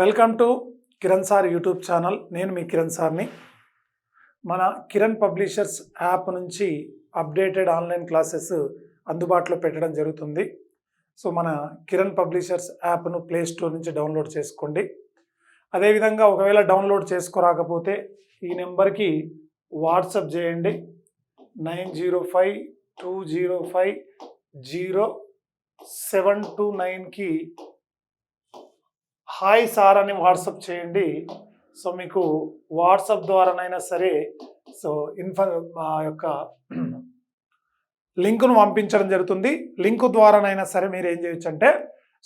Welcome to Kiran sir YouTube channel. నేను మీ కిరణ్ సార్ని. మన కిరణ్ పబ్లిషర్స్ యాప్ నుంచి అప్డేటెడ్ ఆన్లైన్ క్లాసెస్ అందుబాటులో పెట్టడం జరుగుతుంది. సో మన కిరణ్ పబ్లిషర్స్ యాప్ను ప్లే స్టోర్ నుంచి డౌన్లోడ్ చేసుకోండి. అదేవిధంగా ఒకవేళ డౌన్లోడ్ చేసుకోరాకపోతే ఈ నెంబర్కి వాట్సప్ చేయండి. Nine zero five two zero five zero seven two నైన్కి హాయ్ సార్ అని వాట్సప్ చేయండి. సో మీకు వాట్సప్ ద్వారానైనా సరే సో ఇన్ఫ మా యొక్క లింకును పంపించడం జరుగుతుంది. లింకు ద్వారానైనా సరే మీరు ఏం చేయొచ్చు అంటే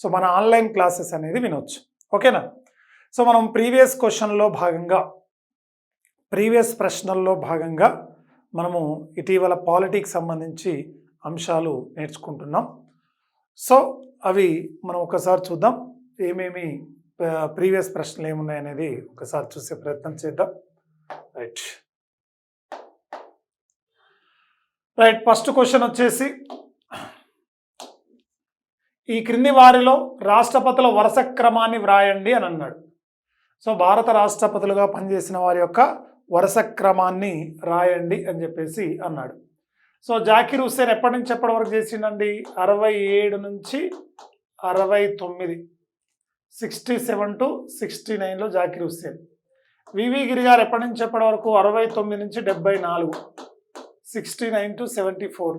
సో మన ఆన్లైన్ క్లాసెస్ అనేది వినొచ్చు. ఓకేనా? సో మనం ప్రీవియస్ క్వశ్చన్లో భాగంగా ప్రీవియస్ ప్రశ్నల్లో భాగంగా మనము ఇటీవల పాలిటిక్స్ సంబంధించి అంశాలు నేర్చుకుంటున్నాం. సో అవి మనం ఒకసారి చూద్దాం. ఏమేమి ప్రీవియస్ ప్రశ్నలు ఏమున్నాయి అనేది ఒకసారి చూసే ప్రయత్నం చేద్దాం. రైట్ రైట్ ఫస్ట్ క్వశ్చన్ వచ్చేసి ఈ క్రింది వారిలో రాష్ట్రపతుల వరుస క్రమాన్ని వ్రాయండి అని అన్నాడు. సో భారత రాష్ట్రపతులుగా పనిచేసిన వారి యొక్క వరుస క్రమాన్ని రాయండి అని చెప్పేసి అన్నాడు. సో జాకిర్ హుస్సేన్ ఎప్పటి నుంచి ఎప్పటి వరకు చేసిండండి? అరవై ఏడు నుంచి అరవై తొమ్మిది. సిక్స్టీ సెవెన్ టు సిక్స్టీ నైన్లో జాకిర్ హుస్సేన్. వివి గిరి గారు ఎప్పటి నుంచి ఎప్పటి వరకు? అరవై తొమ్మిది నుంచి డెబ్బై నాలుగు. Sixty nine to seventy four.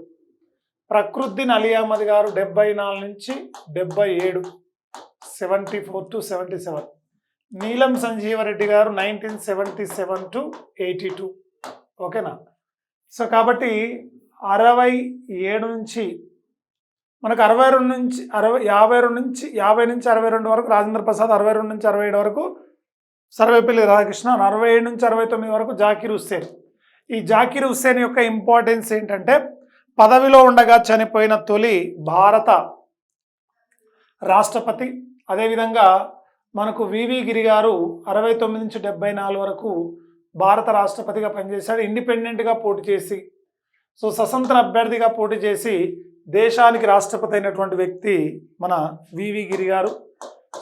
Fakhruddin Ali Ahmed గారు డెబ్బై నాలుగు నుంచి డెబ్బై ఏడు. Seventy four to seventy seven. Neelam Sanjiva Reddy గారు nineteen seventy seven to eighty two. ఓకేనా? సో కాబట్టి అరవై ఏడు నుంచి మనకు అరవై రెండు నుంచి అరవై యాభై రెండు నుంచి యాభై నుంచి అరవై రెండు వరకు రాజేంద్ర ప్రసాద్ అరవై రెండు నుంచి అరవై ఏడు వరకు సర్వేపల్లి రాధాకృష్ణ అరవై ఏడు నుంచి అరవై తొమ్మిది వరకు జాకీర్ హుస్సేన్. ఈ జాకీర్ హుస్సేన్ యొక్క ఇంపార్టెన్స్ ఏంటంటే పదవిలో ఉండగా చనిపోయిన తొలి భారత రాష్ట్రపతి. అదేవిధంగా మనకు వివి గిరి గారు అరవై తొమ్మిది నుంచి డెబ్బై నాలుగు వరకు భారత రాష్ట్రపతిగా పనిచేశాడు. ఇండిపెండెంట్గా పోటీ చేసి సో స్వతంత్ర అభ్యర్థిగా పోటీ చేసి దేశానికి రాష్ట్రపతి అయినటువంటి వ్యక్తి మన వివి గిరి గారు.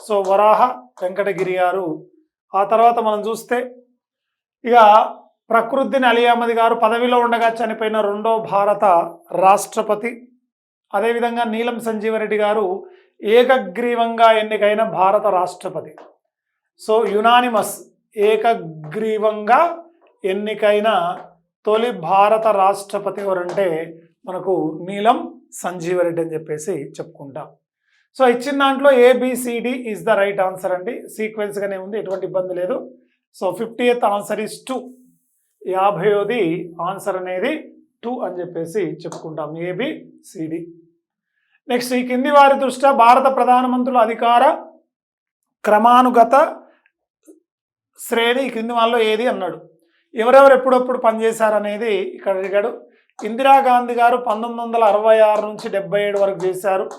సో వరాహ వెంకటగిరి గారు. ఆ తర్వాత మనం చూస్తే ఇక ప్రకృతిని అలీ అహ్మద్ గారు పదవిలో ఉండగా చనిపోయిన రెండో భారత రాష్ట్రపతి. అదేవిధంగా నీలం సంజీవరెడ్డి గారు ఏకగ్రీవంగా ఎన్నికైన భారత రాష్ట్రపతి. సో యునానిమస్ ఏకగ్రీవంగా ఎన్నికైన తొలి భారత రాష్ట్రపతి ఎవరంటే మనకు నీలం సంజీవరెడ్డి అని చెప్పేసి చెప్పుకుంటాం. సో ఇచ్చిన దాంట్లో A B C D is the right answer అండి. సీక్వెన్స్గానే ఉంది ఎటువంటి ఇబ్బంది లేదు. So fifty eighth answer is two యాభైది answer అనేది టూ అని చెప్పేసి చెప్పుకుంటాం. ఏబిసిడి నెక్స్ట్ ఈ కింది వారి దృష్ట్యా భారత ప్రధానమంత్రుల అధికార క్రమానుగత శ్రేణి ఈ క్రింది వాళ్ళలో ఏది అన్నాడు. ఎవరెవరు ఎప్పుడప్పుడు పనిచేశారనేది ఇక్కడ అడిగాడు. ఇందిరాగాంధీ గారు పంతొమ్మిది వందల అరవై ఆరు నుంచి డెబ్బై ఏడు వరకు చేశారు.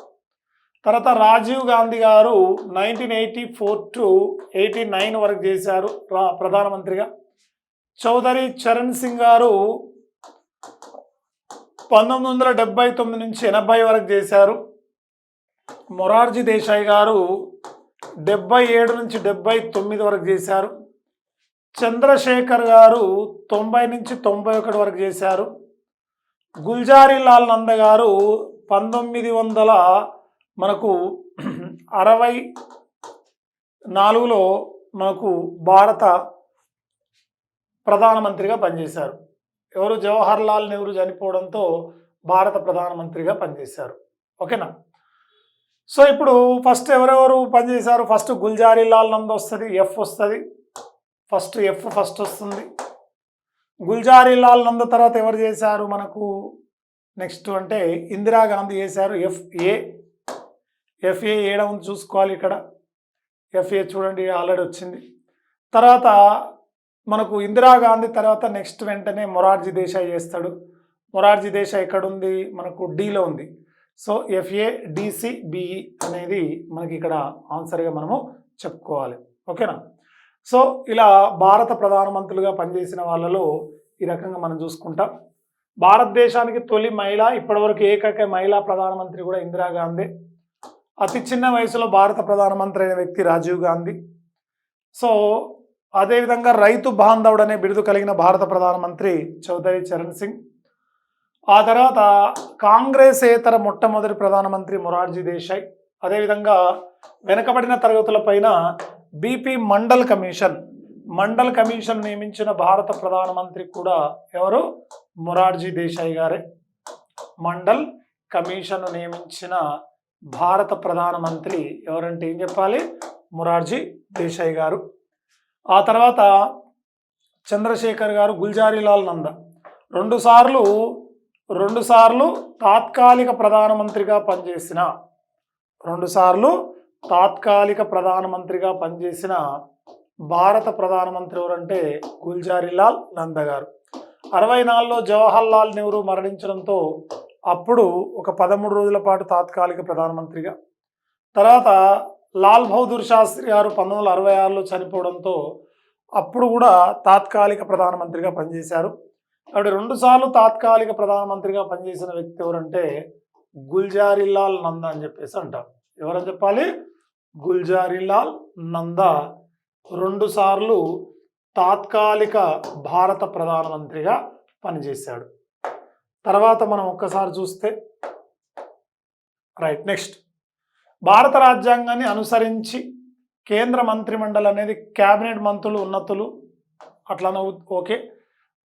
తర్వాత రాజీవ్ గాంధీ గారు nineteen eighty four to eighty nine వరకు చేశారు ప్రధానమంత్రిగా. చౌదరి చరణ్ సింగ్ గారు పంతొమ్మిది వందల డెబ్బై తొమ్మిది నుంచి ఎనభై వరకు చేశారు. మొరార్జీ దేశాయ్ గారు డెబ్బై ఏడు నుంచి డెబ్బై తొమ్మిది వరకు చేశారు. చంద్రశేఖర్ గారు తొంభై నుంచి తొంభై ఒకటి వరకు చేశారు. గుల్జారీలాల్ నంద గారు పంతొమ్మిది వందల మనకు అరవై నాలుగులో మనకు భారత ప్రధానమంత్రిగా పనిచేశారు. ఎవరు? జవహర్ లాల్ నెహ్రూ చనిపోవడంతో భారత ప్రధానమంత్రిగా పనిచేశారు. ఓకేనా? సో ఇప్పుడు ఫస్ట్ ఎవరెవరు పనిచేశారు? ఫస్ట్ గుల్జారీలాల్ నంద నంద్ వస్తుంది ఎఫ్ వస్తుంది. ఫస్ట్ ఎఫ్ ఫస్ట్ వస్తుంది. గుల్జారీలాల్ నంద తర్వాత ఎవరు చేశారు మనకు? నెక్స్ట్ అంటే ఇందిరాగాంధీ చేశారు. ఎఫ్ఏ ఎఫ్ఏ ఏడ ఉంది చూసుకోవాలి ఇక్కడ. ఎఫ్ఏ చూడండి ఆల్రెడీ వచ్చింది. తర్వాత మనకు ఇందిరాగాంధీ తర్వాత నెక్స్ట్ వెంటనే మొరార్జీ దేశాయ్ చేస్తాడు. మొరార్జీ దేశాయ్ ఎక్కడ ఉంది మనకు డీలో ఉంది. సో ఎఫ్ఏ డిసిబిఈ అనేది మనకి ఇక్కడ ఆన్సర్గా మనము చెప్పుకోవాలి. ఓకేనా? సో ఇలా భారత ప్రధానమంత్రులుగా పనిచేసిన వాళ్ళలో ఈ రకంగా మనం చూసుకుంటాం. భారతదేశానికి తొలి మహిళ ఇప్పటివరకు ఏకైక మహిళా ప్రధానమంత్రి కూడా ఇందిరాగాంధీ అతి చిన్న వయసులో భారత ప్రధానమంత్రి అయిన వ్యక్తి రాజీవ్ గాంధీ. సో అదేవిధంగా రైతు బాంధవుడు అనే బిరుదు కలిగిన భారత ప్రధానమంత్రి చౌదరి చరణ్ సింగ్. ఆ తర్వాత కాంగ్రెసేతర మొట్టమొదటి ప్రధానమంత్రి మొరార్జీ దేశాయ్. అదేవిధంగా వెనకబడిన తరగతులపైన B P Mandal commission Mandal commission నియమించిన భారత ప్రధానమంత్రి కూడా ఎవరు? మొరార్జీ దేశాయ్ గారే. మండల్ కమిషన్ నియమించిన భారత ప్రధానమంత్రి ఎవరంటే ఏం చెప్పాలి? మొరార్జీ దేశాయ్ గారు. ఆ తర్వాత చంద్రశేఖర్ గారు గుల్జారీలాల్ నంద. రెండు సార్లు తాత్కాలిక ప్రధానమంత్రిగా పనిచేసిన రెండు సార్లు తాత్కాలిక ప్రధానమంత్రిగా పనిచేసిన భారత ప్రధానమంత్రి ఎవరంటే గుల్జారీలాల్ నంద గారు అరవై నాలుగులో జవహర్ లాల్ నెహ్రూ మరణించడంతో అప్పుడు ఒక పదమూడు రోజుల పాటు తాత్కాలిక ప్రధానమంత్రిగా. తర్వాత లాల్ బహదూర్ శాస్త్రి గారు పంతొమ్మిది వందల అరవై ఆరులో చనిపోవడంతో అప్పుడు కూడా తాత్కాలిక ప్రధానమంత్రిగా పనిచేశారు. కాబట్టి రెండుసార్లు తాత్కాలిక ప్రధానమంత్రిగా పనిచేసిన వ్యక్తి ఎవరంటే గుల్జారీలాల్ నంద అని చెప్పేసి అంటారు. ఎవరని చెప్పాలి? గుల్జారీలాల్ నంద రెండుసార్లు తాత్కాలిక భారత ప్రధానమంత్రిగా పనిచేశాడు. తర్వాత మనం ఒక్కసారి చూస్తే రైట్ నెక్స్ట్. భారత రాజ్యాంగాన్ని అనుసరించి కేంద్ర మంత్రిమండలి అనేది క్యాబినెట్ మంత్రులు ఉన్నతులు అట్లానే ఓకే.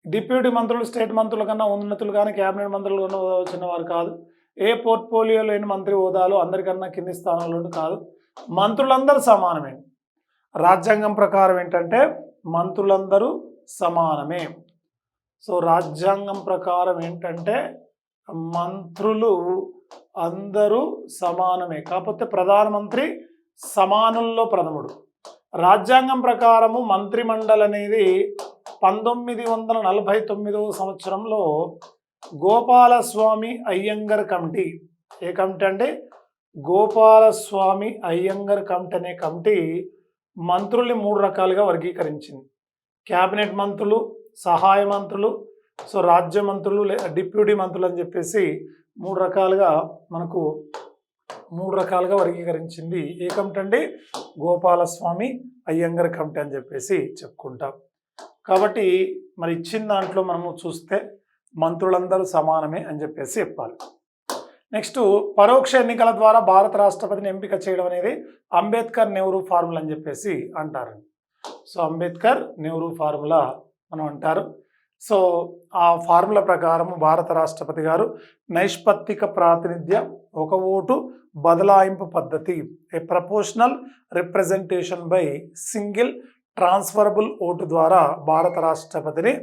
డిప్యూటీ మంత్రులు స్టేట్ మంత్రుల కన్నా ఉన్నతులు కానీ క్యాబినెట్ మంత్రులు కన్నా చిన్నవారు కాదు. ఏ పోర్ట్ఫోలియో లేని మంత్రి హోదాలు అందరికన్నా కింది స్థానంలో కాదు. మంత్రులందరూ సమానమే. రాజ్యాంగం ప్రకారం ఏంటంటే మంత్రులందరూ సమానమే. సో రాజ్యాంగం ప్రకారం ఏంటంటే మంత్రులు అందరూ సమానమే. కాకపోతే ప్రధానమంత్రి సమానుల్లో ప్రథముడు. రాజ్యాంగం ప్రకారము మంత్రిమండలి అనేది పంతొమ్మిది వందల నలభై తొమ్మిదవ సంవత్సరంలో గోపాలస్వామి అయ్యంగర్ కమిటీ. ఏ కమిటీ అంటే గోపాలస్వామి అయ్యంగర్ కమిటీ అనే కమిటీ మంత్రుల్ని మూడు రకాలుగా వర్గీకరించింది. క్యాబినెట్ మంత్రులు సహాయ మంత్రులు సో రాజ్య మంత్రులు లేదా డిప్యూటీ మంత్రులు అని చెప్పేసి మూడు రకాలుగా మనకు మూడు రకాలుగా వర్గీకరించింది. ఏ కమిటీ అండి? గోపాలస్వామి అయ్యంగర్ కమిటీ అని చెప్పేసి చెప్పుకుంటాం. కాబట్టి మరి ఇచ్చిన దాంట్లో మనము చూస్తే మంత్రులందరూ సమానమే అని చెప్పేసి చెప్పాలి. నెక్స్ట్ పరోక్ష ఎన్నికల ద్వారా భారత రాష్ట్రపతిని ఎంపిక చేయడం అనేది అంబేద్కర్ నెహ్రూ ఫార్ములా అని చెప్పేసి అంటారు. సో అంబేద్కర్ నెహ్రూ ఫార్ములా మనం అంటారు. సో ఆ ఫార్ములా ప్రకారం భారత రాష్ట్రపతి గారు నైష్పత్తిక ప్రాతినిధ్య ఒక ఓటు బదలాయింపు పద్ధతి a proportional representation by single transferable vote ద్వారా భారత రాష్ట్రపతిని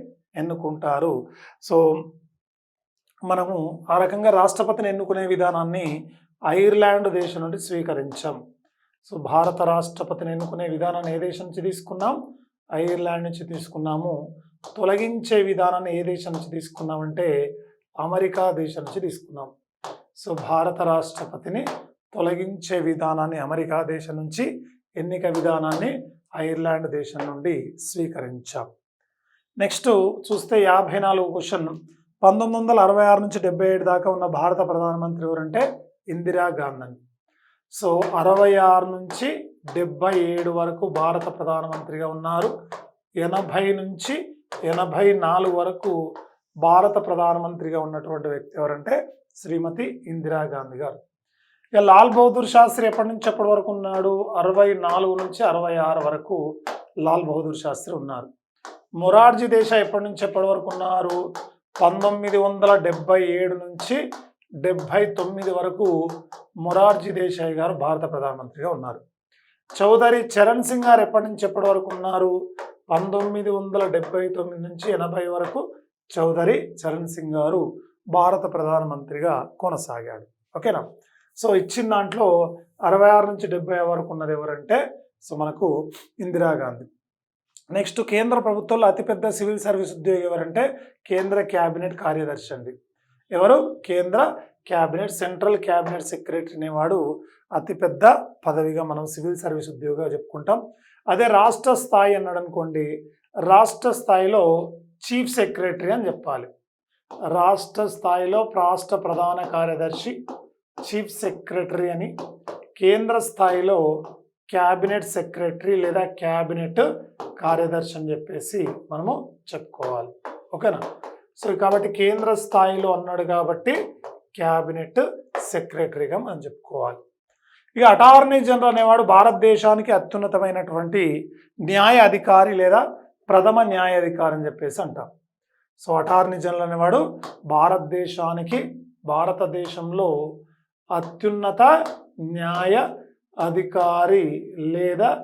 ఎన్నుకుంటారు. సో మనము ఆ రకంగా రాష్ట్రపతిని ఎన్నుకునే విధానాన్ని ఐర్లాండ్ దేశం నుండి స్వీకరించాం. సో భారత రాష్ట్రపతిని ఎన్నుకునే విధానాన్ని ఏ దేశం నుంచి తీసుకున్నాం? ఐర్లాండ్ నుంచి తీసుకున్నాము. తొలగించే విధానాన్ని ఏ దేశం నుంచి తీసుకున్నామంటే అమెరికా దేశం నుంచి తీసుకున్నాం. సో భారత రాష్ట్రపతిని తొలగించే విధానాన్ని అమెరికా దేశం నుంచి ఎన్నిక విధానాన్ని ఐర్లాండ్ దేశం నుండి స్వీకరించాం. నెక్స్ట్ చూస్తే యాభై నాలుగు క్వశ్చన్. పంతొమ్మిది వందల అరవై ఆరు నుంచి డెబ్బై ఏడు దాకా ఉన్న భారత ప్రధానమంత్రి ఎవరంటే ఇందిరా గాంధీ. సో అరవై ఆరు నుంచి డెబ్బై ఏడు వరకు భారత ప్రధానమంత్రిగా ఉన్నారు. ఎనభై నుంచి ఎనభై నాలుగు వరకు భారత ప్రధానమంత్రిగా ఉన్నటువంటి వ్యక్తి ఎవరంటే శ్రీమతి ఇందిరాగాంధీ గారు. ఇక లాల్ బహదూర్ శాస్త్రి ఎప్పటి నుంచి ఎప్పటి వరకు ఉన్నాడు? అరవై నాలుగు నుంచి అరవై ఆరు వరకు లాల్ బహదూర్ శాస్త్రి ఉన్నారు. మొరార్జీ దేశాయ్ ఎప్పటి నుంచి ఎప్పటి వరకు ఉన్నారు? పంతొమ్మిది వందల డెబ్భై ఏడు నుంచి డెబ్భై తొమ్మిది వరకు మొరార్జీ దేశాయ్ గారు భారత ప్రధానమంత్రిగా ఉన్నారు. చౌదరి చరణ్ సింగ్ గారు ఎప్పటి నుంచి ఎప్పటి వరకు ఉన్నారు? పంతొమ్మిది వందల డెబ్బై తొమ్మిది నుంచి ఎనభై వరకు చౌదరి చరణ్ సింగ్ గారు భారత ప్రధానమంత్రిగా కొనసాగాడు ఓకేనా? సో ఇచ్చిన దాంట్లో అరవై ఆరు నుంచి డెబ్బై వరకు ఉన్నది ఎవరంటే? సో మనకు ఇందిరాగాంధీ. నెక్స్ట్ కేంద్ర ప్రభుత్వంలో అతిపెద్ద సివిల్ సర్వీస్ ఉద్యోగి ఎవరంటే కేంద్ర క్యాబినెట్ కార్యదర్శి అండి. ఎవరు? కేంద్ర క్యాబినెట్ సెంట్రల్ క్యాబినెట్ సెక్రటరీ అనేవాడు అతిపెద్ద పదవిగా మనం సివిల్ సర్వీస్ ఉద్యోగిగా చెప్పుకుంటాం. అదే రాష్ట్ర స్థాయి అన్నాడు అనుకోండి రాష్ట్ర స్థాయిలో చీఫ్ సెక్రటరీ అని చెప్పాలి. రాష్ట్ర స్థాయిలో రాష్ట్ర ప్రధాన కార్యదర్శి చీఫ్ సెక్రటరీ అని కేంద్ర స్థాయిలో క్యాబినెట్ సెక్రటరీ లేదా క్యాబినెట్ కార్యదర్శి అని చెప్పేసి మనము చెప్పుకోవాలి. ఓకేనా? సో కాబట్టి కేంద్ర స్థాయిలో అన్నాడు కాబట్టి క్యాబినెట్ సెక్రటరీగా మనం చెప్పుకోవాలి. ఇక అటార్నీ జనరల్ అనేవాడు భారతదేశానికి అత్యున్నతమైనటువంటి న్యాయ అధికారి లేదా ప్రథమ న్యాయాధికారి అని చెప్పేసి అంటాం. సో అటార్నీ జనరల్ అనేవాడు భారతదేశానికి భారతదేశంలో అత్యున్నత న్యాయ అధికారి లేదా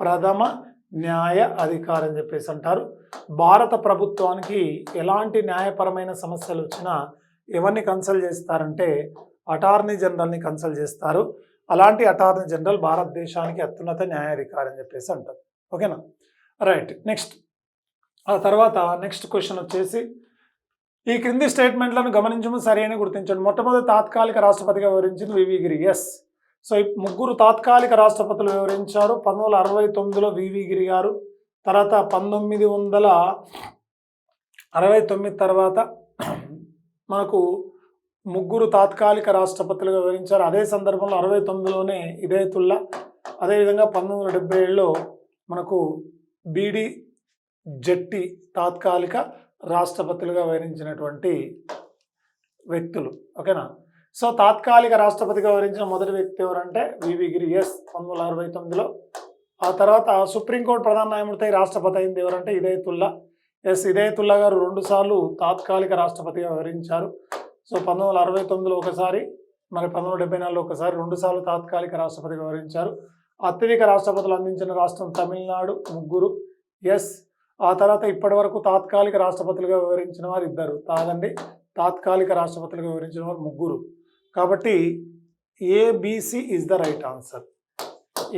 ప్రథమ న్యాయ అధికారి అని చెప్పేసి అంటారు. భారత ప్రభుత్వానికి ఎలాంటి న్యాయపరమైన సమస్యలు వచ్చినా ఎవరిని కన్సల్ట్ చేస్తారంటే అటార్నీ జనరల్ని కన్సల్ట్ చేస్తారు. అలాంటి అటార్నీ జనరల్ భారతదేశానికి అత్యున్నత న్యాయాధికారి అని చెప్పేసి అంటారు. ఓకేనా? రైట్. నెక్స్ట్. ఆ తర్వాత నెక్స్ట్ క్వశ్చన్ వచ్చేసి ఈ క్రింది స్టేట్మెంట్లను గమనించము సరైన గుర్తించండి. మొట్టమొదటి తాత్కాలిక రాష్ట్రపతిగా వివరించింది వివి గిరి. ఎస్. సో ఈ ముగ్గురు తాత్కాలిక రాష్ట్రపతులు వివరించారు పంతొమ్మిది వందల అరవై తొమ్మిదిలో వివి గిరి గారు తర్వాత పంతొమ్మిది వందల అరవై తొమ్మిది తర్వాత మనకు ముగ్గురు తాత్కాలిక రాష్ట్రపతులుగా వివరించారు అదే సందర్భంలో అరవై తొమ్మిదిలోనే ఇదేతుల్లా అదేవిధంగా పంతొమ్మిది వందల డెబ్బై ఏడులో మనకు బీడి జట్టి తాత్కాలిక రాష్ట్రపతులుగా వివరించినటువంటి వ్యక్తులు. ఓకేనా? సో తాత్కాలిక రాష్ట్రపతిగా వివరించిన మొదటి వ్యక్తి ఎవరంటే వివి గిరి. ఎస్ పంతొమ్మిది వందల అరవై తొమ్మిదిలో. ఆ తర్వాత సుప్రీంకోర్టు ప్రధాన న్యాయమూర్తి రాష్ట్రపతి అయింది ఎవరంటే ఇదయతుల్లా ఎస్ ఇదయతుల్లా గారు రెండుసార్లు తాత్కాలిక రాష్ట్రపతిగా వివరించారు సో పంతొమ్మిది వందల అరవై తొమ్మిదిలో ఒకసారి మరి పంతొమ్మిది వందల డెబ్బై నాలుగులో ఒకసారి రెండుసార్లు తాత్కాలిక రాష్ట్రపతిగా వివరించారు అత్యధిక రాష్ట్రపతులు అందించిన రాష్ట్రం తమిళనాడు ముగ్గురు. ఎస్ ఆ తర్వాత ఇప్పటి వరకు తాత్కాలిక రాష్ట్రపతులుగా వివరించిన వారు ఇద్దరు కాదండి తాత్కాలిక రాష్ట్రపతులుగా వివరించిన వారు ముగ్గురు. కాబట్టి A B C is the right answer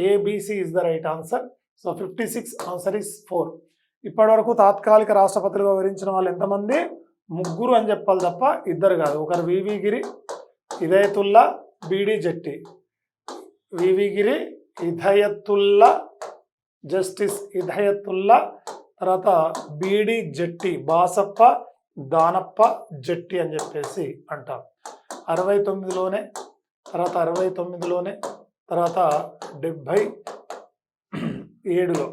A B C is the right answer so fifty six answer is four ఇప్పటి వరకు తాత్కాలిక రాష్ట్రపతులుగా వివరించిన వాళ్ళు ఎంతమంది? ముగ్గురు అని చెప్పాలి తప్ప ఇద్దరు కాదు. ఒకరు వివి గిరి ఇదయతుల్లా బీడి జట్టి వివి గిరి ఇదయతుల్లా జస్టిస్ ఇదయతుల్లా తర్వాత బీడి జట్టి బాసప్ప దానప్ప జట్టి అని చెప్పేసి అంటాం. అరవై తొమ్మిదిలోనే తర్వాత అరవై తొమ్మిదిలోనే తర్వాత డెబ్భై ఏడులో.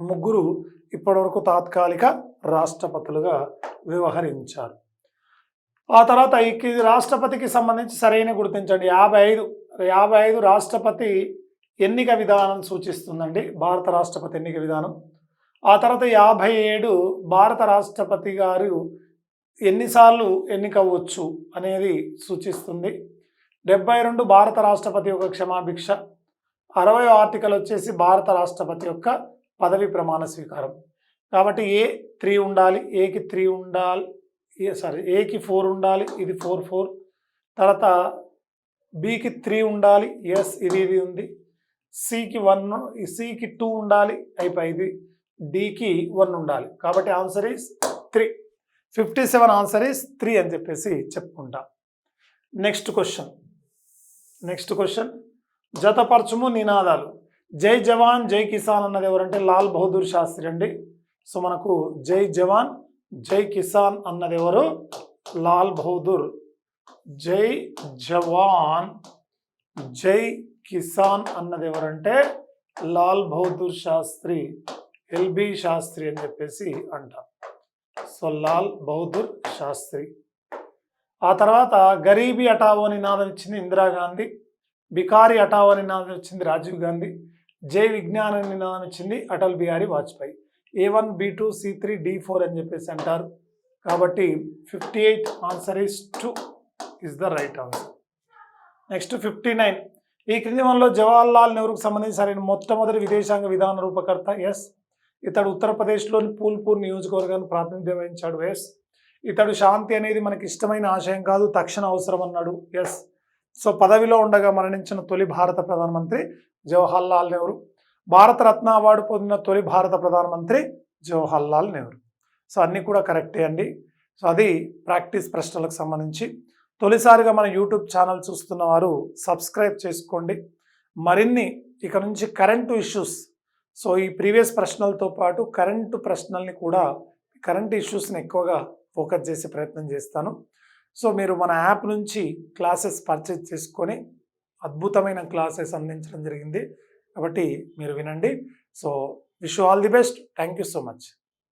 ముగ్గురు ఇప్పటివరకు తాత్కాలిక రాష్ట్రపతులుగా వ్యవహరించారు. ఆ తర్వాత ఈ రాష్ట్రపతికి సంబంధించి సరైన గుర్తించండి. యాభై ఐదు యాభై ఐదు రాష్ట్రపతి ఎన్నిక విధానం సూచిస్తుందండి. భారత రాష్ట్రపతి ఎన్నిక విధానం. ఆ తర్వాత యాభై ఏడు భారత రాష్ట్రపతి గారు ఎన్నిసార్లు ఎన్నికవచ్చు అనేది సూచిస్తుంది. డెబ్బై రెండు భారత రాష్ట్రపతి యొక్క క్షమాభిక్ష అరవై ఆర్టికల్ వచ్చేసి భారత రాష్ట్రపతి యొక్క పదవి ప్రమాణ స్వీకారం. కాబట్టి ఏ త్రీ ఉండాలి ఏకి త్రీ ఉండాలి ఏ సారీ ఏకి ఫోర్ ఉండాలి ఇది ఫోర్ ఫోర్. తర్వాత బికి త్రీ ఉండాలి ఎస్ ఇది ఇది ఉంది. సికి వన్ సికి టూ ఉండాలి అయిపోయి ఇది డికి వన్ ఉండాలి. కాబట్టి answer is three. Fifty seven answer is three అని చెప్పేసి చెప్పుకుంటాం. నెక్స్ట్ క్వశ్చన్ నెక్స్ట్ క్వశ్చన్ జతపరచుము నినాదాలు. జై జవాన్ జై కిసాన్ అన్నది ఎవరంటే లాల్ బహదూర్ శాస్త్రి అండి. సో మనకు జై జవాన్ జై కిసాన్ అన్నది ఎవరు? లాల్ బహదూర్. జై జవాన్ జై కిసాన్ అన్నది ఎవరంటే లాల్ బహదూర్ శాస్త్రి ఎల్బి శాస్త్రి అని చెప్పేసి అంటాం. సో లాల్ బహదూర్ శాస్త్రి. ఆ తర్వాత గరీబీ హటావో నినాదం ఇచ్చింది ఇందిరాగాంధీ బికారి హటావో నినాదం ఇచ్చింది రాజీవ్ గాంధీ జై విజ్ఞాన నినాదం ఇచ్చింది Atal Bihari Vajpayee. A one B two C three D four అని చెప్పేసి అంటారు. కాబట్టి fifty eight answer is two is the right answer. Next fifty nine. ఈ క్రింది వనలో జవహర్లాల్ నెహ్రూకు సంబంధించి సరైన మొట్టమొదటి విదేశాంగ విధాన రూపకర్త ఎస్ ఇతడు ఉత్తరప్రదేశ్లోని పూల్పూర్ నియోజకవర్గాన్ని ప్రాతినిధ్యం వహించాడు ఎస్. ఇతడు శాంతి అనేది మనకి ఇష్టమైన ఆశయం కాదు తక్షణ అవసరం అన్నాడు. ఎస్. సో పదవిలో ఉండగా మరణించిన తొలి భారత ప్రధానమంత్రి జవహర్లాల్ నెహ్రూ. భారతరత్న అవార్డు పొందిన తొలి భారత ప్రధానమంత్రి జవహర్లాల్ నెహ్రూ. సో అన్నీ కూడా కరెక్టే అండి. సో అది ప్రాక్టీస్ ప్రశ్నలకు సంబంధించి. తొలిసారిగా మన యూట్యూబ్ ఛానల్ చూస్తున్న వారు సబ్స్క్రైబ్ చేసుకోండి. మరిన్ని ఇక నుంచి కరెంటు ఇష్యూస్ సో ఈ ప్రీవియస్ ప్రశ్నలతో పాటు కరెంటు ప్రశ్నల్ని కూడా కరెంట్ ఇష్యూస్ని ఎక్కువగా ఫోకస్ చేసే ప్రయత్నం చేస్తాను. సో మీరు మన యాప్ నుంచి క్లాసెస్ పర్చేజ్ చేసుకొని అద్భుతమైన క్లాసెస్ అందించడం జరిగింది. కాబట్టి మీరు వినండి. So wish all the best. Thank you so much.